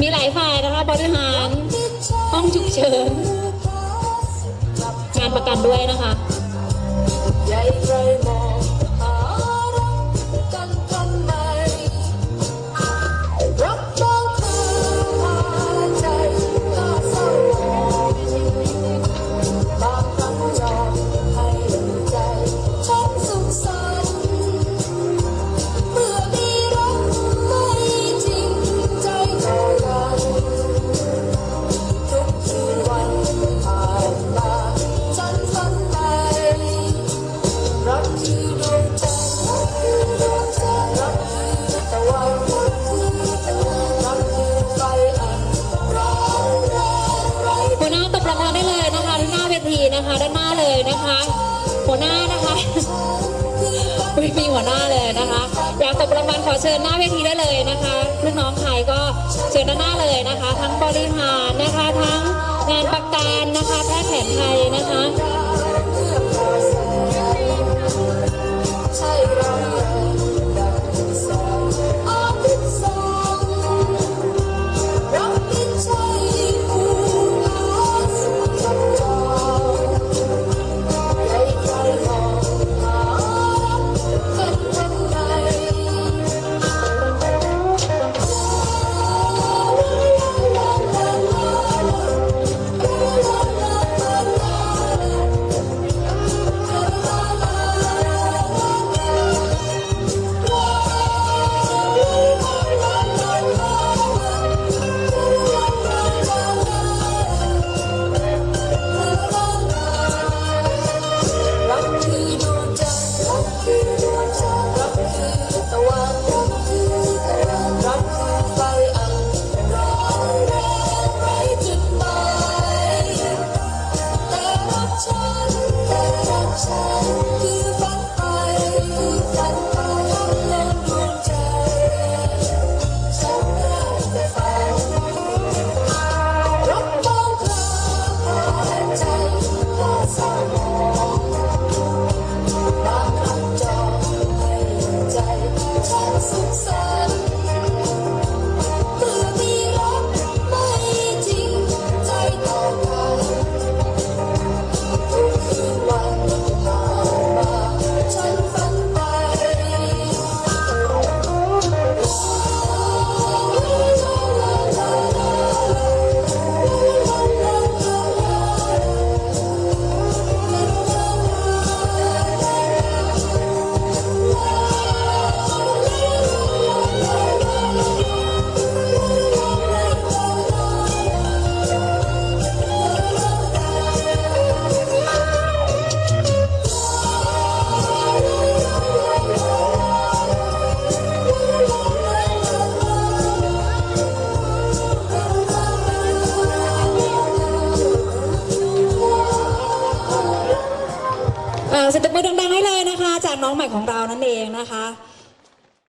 มีหลายฝ่ายนะคะบริหาร ห้องฉุกเฉิน งานประกันด้วยนะคะ ทีนะคะ ด้านหน้าเลยนะคะ หัวหน้านะคะไม่มีหัวหน้าเลยนะคะอยากตบรางวัลขอเชิญหน้าเวทีได้เลยนะคะลูกน้องใครก็เชิญด้านหน้าเลยนะคะ ทั้งบริหารนะคะ ทั้งงานประกันนะคะแพทย์แผนไทยนะคะ เอ่อสยงตบมือดังๆให้เลยนะคะ จากน้องใหม่ของเรานั่นเองนะคะ